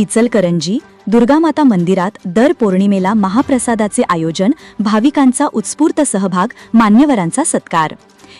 इचलकरंजी दुर्गामाता मंदिरात दर पौर्णिमेला महाप्रसादाचे आयोजन भाविकांचा उत्स्फूर्त सहभाग मान्यवरांचा सत्कार.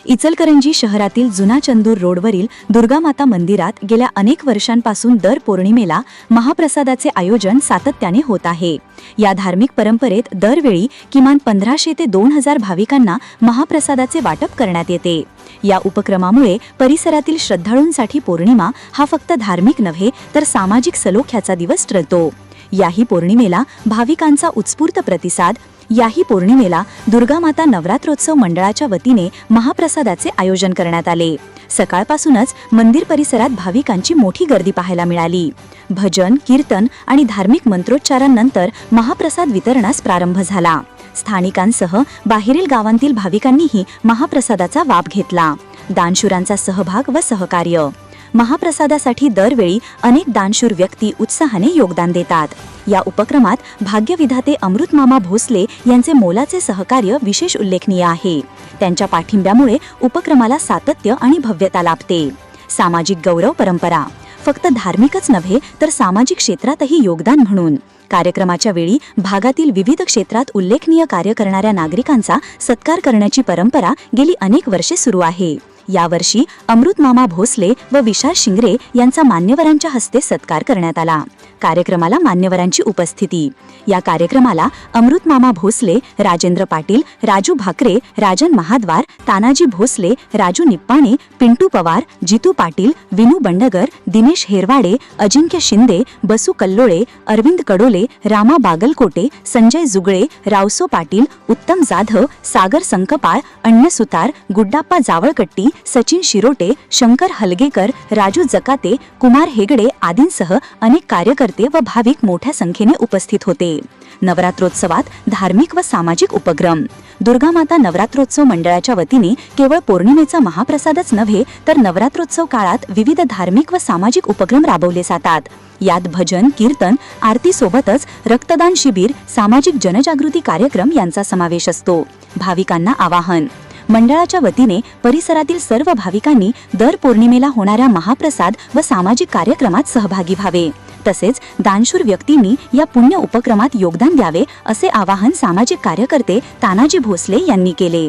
इचलकरंजी शहरातील जुना चंदूर रोडवरील दुर्गामाता मंदिरात गेल्या अनेक वर्षांपासून दर पौर्णिमेला महाप्रसादाचे आयोजन सातत्याने होत आहे. या धार्मिक परंपरेत दरवेळी किमान पंधराशे ते दोन हजार भाविकांना महाप्रसादाचे वाटप करण्यात येते. या उपक्रमामुळे परिसरातील श्रद्धाळूंसाठी पौर्णिमा हा फक्त धार्मिक नव्हे तर सामाजिक सलोख्याचा दिवस ठरतो. याही पौर्णिमेला भाविकांचा उत्स्फूर्त प्रतिसाद याही पौर्णिमेला दुर्गामाता नवरात्रोत्सव मंडळाच्या वतीने महाप्रसादाचे आयोजन करण्यात आले. सकाळपासूनच मंदिर परिसरात भाविकांची मोठी गर्दी पाहायला मिळाली. भजन कीर्तन आणि धार्मिक मंत्रोच्चारांनंतर महाप्रसाद वितरणास प्रारंभ झाला. स्थानिकांसह बाहेरील गावांतील भाविकांनीही महाप्रसादाचा वाप घेतला. दानशुरांचा सहभाग व सहकार्य महाप्रसादासाठी दरवेळी अनेक दानशूर व्यक्ती उत्साहाने योगदान देतात. या उपक्रमात भाग्यविधाते अमृतमामा भोसले यांचे मोलाचे सहकार्य विशेष उल्लेखनीय आहे. त्यांच्या पाठिंब्यामुळे उपक्रमाला सातत्य आणि भव्यता लाभते. सामाजिक गौरव परंपरा. फक्त धार्मिकच नव्हे तर सामाजिक क्षेत्रातही योगदान म्हणून. कार्यक्रमाच्या वेळी भागातील विविध क्षेत्रात उल्लेखनीय कार्य करणाऱ्या नागरिकांचा सत्कार करण्याची परंपरा गेली अनेक वर्षे सुरू आहे. यावर्षी अमृतमामा भोसले व विशाल शिंगरे यांचा मान्यवरांच्या हस्ते सत्कार करण्यात आला. कार्यक्रमाला मान्यवरांची उपस्थिती. या कार्यक्रमाला अमृतमामा भोसले राजेंद्र पाटील राजू भाकरे राजन महाद्वार तानाजी भोसले राजू निप्पाणे पिंटू पवार जितू पाटील विनू बंडगर दिनेश हेरवाडे अजिंक्य शिंदे बसू कल्लोळे अरविंद कडोले रामा बागलकोटे संजय जुगळे रावसो पाटील उत्तम जाधव सागर संकपाळ अण्णसुतार गुड्डाप्पा जावळकट्टी सचिन शिरोटे शंकर हलगेकर राजू जकाते कुमार हेगडे आदींसह अनेक कार्यकर्ते व भाविक मोठ्या संख्येने उपस्थित होते. नवरात्रोत्सवात धार्मिक व सामाजिक उपक्रम. दुर्गामाता नवरात्रोत्सव मंडळाच्या वतीने केवळ पौर्णिमेचा महाप्रसादच नव्हे तर नवरात्रोत्सव काळात विविध धार्मिक व सामाजिक उपक्रम राबवले जातात. यात भजन कीर्तन आरती सोबतच रक्तदान शिबिर सामाजिक जनजागृती कार्यक्रम यांचा समावेश असतो. भाविकांना आवाहन मंडळाच्या वतीने परिसरातील सर्व भाविकांनी दर पौर्णिमेला होणाऱ्या महाप्रसाद व सामाजिक कार्यक्रमात सहभागी व्हावे तसेच दानशूर व्यक्तींनी या पुण्य उपक्रमात योगदान द्यावे असे आवाहन सामाजिक कार्यकर्ते तानाजी भोसले यांनी केले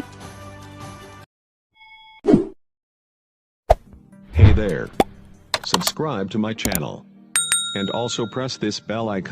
Hey there. Subscribe to my channel. And also press this bell icon.